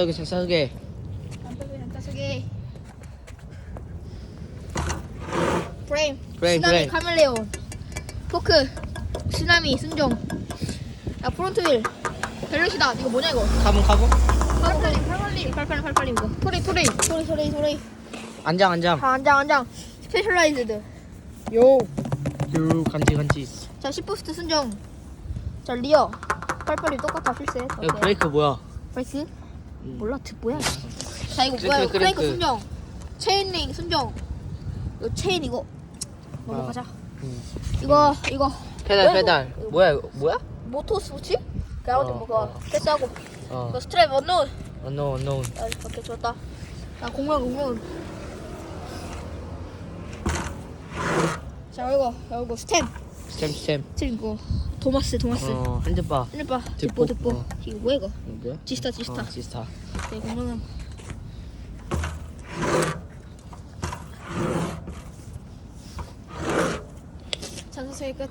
여기 색소개. 다섯개 프레임 프레임, 쓰나미. 카멜레온 포크 쓰나미 순종 야 프론트 휠 벨벳이다 이거 뭐냐 이거 카본 카본. 팔팔림 팔팔림 팔팔림 팔팔림 이거 토레이 토레이 토레이 토레이 토레이 안장 안장. 자 안장 안장 스페셜라이즈드 요. 요 간지 간지. 자 시프트 순정 자 리어 팔팔림 똑같아 필세 여기 어때? 브레이크 뭐야? 브레이크? 음. 몰라 드 뭐야. 자 이거 뭐야 이거 크랭크. 순정 체인링 순정 이거 체인 이거 넘어가자 음. 이거 이거 페달 뭐야, 페달. 이거? 뭐야 이거? 뭐야? 모토 스포츠? 그 아무튼 어, 뭐 그거 어. 패스하고 어. 이거 스트랩 언노운 unknown unknown. 아 오케이 좋았다 자 공룡 공룡 자 이거 야, 이거 스템 스탬 스탬. 스템 이거 도마스 도마스 어 핸드바. 핸드바 뒷보, 뒷보 뒷보 어. 이거 뭐야 이거 뭐야? 지스타 지스타 어, 지스타. 네 공룡은 잔소리 끝